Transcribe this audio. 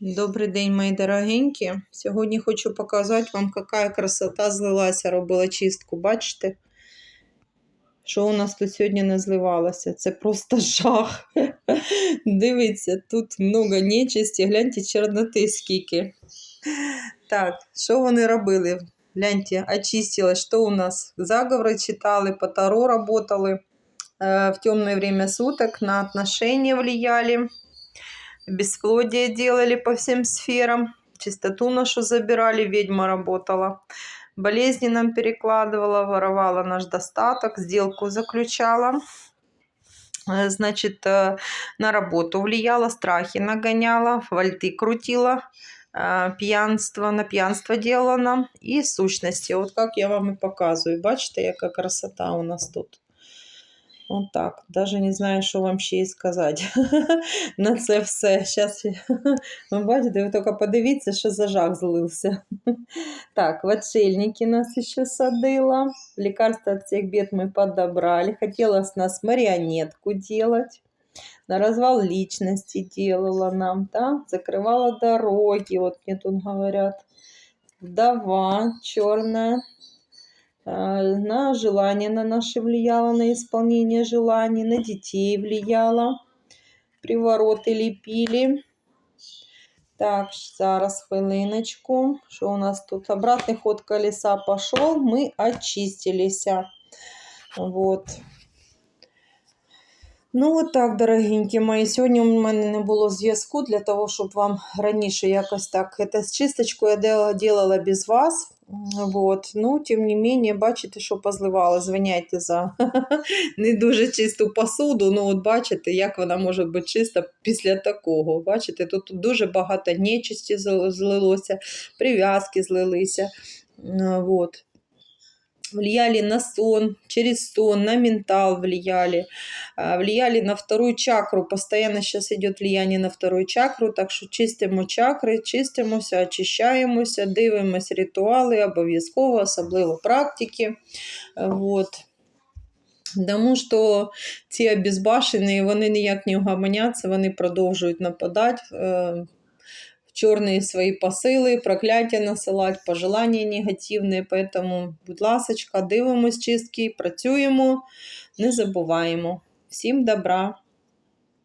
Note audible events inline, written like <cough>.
Добрий день, мої дорогенькі. Сьогодні хочу показати вам, яка красота злилася, робила чистку. Бачите? Що у нас тут сьогодні не зливалося? Це просто <laughs> жах. Дивіться, тут много нечисті. Гляньте, чорноти скільки. Так, що вони робили? Гляньте, очистилось. Що у нас? Заговори читали, по Таро работали. Э, В темное время суток на отношения влияли бесплодие делали по всем сферам, чистоту нашу забирали, ведьма работала, болезни нам перекладывала, воровала наш достаток, сделку заключала, Э, значит, э, на работу влияла, страхи нагоняла, вальты крутила, э, пьянство, на пьянство делала нам и сущности. Вот как я вам и показываю. Бачите, яка красота у нас тут. Вот так. Даже не знаю, що вам ще й сказати <laughs> на це все. Я... <laughs> ви бачите, ви тільки подивіться, що за жах злився. <laughs> Так, в отшельники нас ще садила. Лекарства от всех бед мы подобрали. Хотела с нас марионетку делать. На развал личности делала нам, да? Закрывала дороги, вот мне тут говорят. Вдова черная, на желание на наши влияло, на исполнение желаний, на детей влияло, привороты лепили. Так, зараз хвилиночку. Що у нас тут? Обратный ход колеса пошел, мы очистились. Вот. Ну, от так, дорогенькі мої. Сьогодні у мене не було зв'язку для того, щоб вам раніше якось так. Це чисточку я дела- делала без вас. Вот. Ну, тим не менее, бачите, що позливала. Звиняйте за <laughs> не дуже чисту посуду. Ну, от бачите, як вона може бути чиста після такого. Бачите, тут дуже багато нечисті злилося, прив'язки злилися. Вот. Влияли на сон, через сон, на ментал влияли, влияли на вторую чакру. Постоянно сейчас идет влияние на вторую чакру, так що чистимо чакри, чистимося, очищаємося, дивимося ритуали, обов'язково, особливо практики. Е, Вот. Тому що ці обезбашені, вони ніяк не угомоняться, вони продовжують нападати. Чорні свої посили, прокляття насилать, пожелания негативні. Поэтому, будь ласка, дивимось чистки, працюємо, не забуваємо. Всім добра!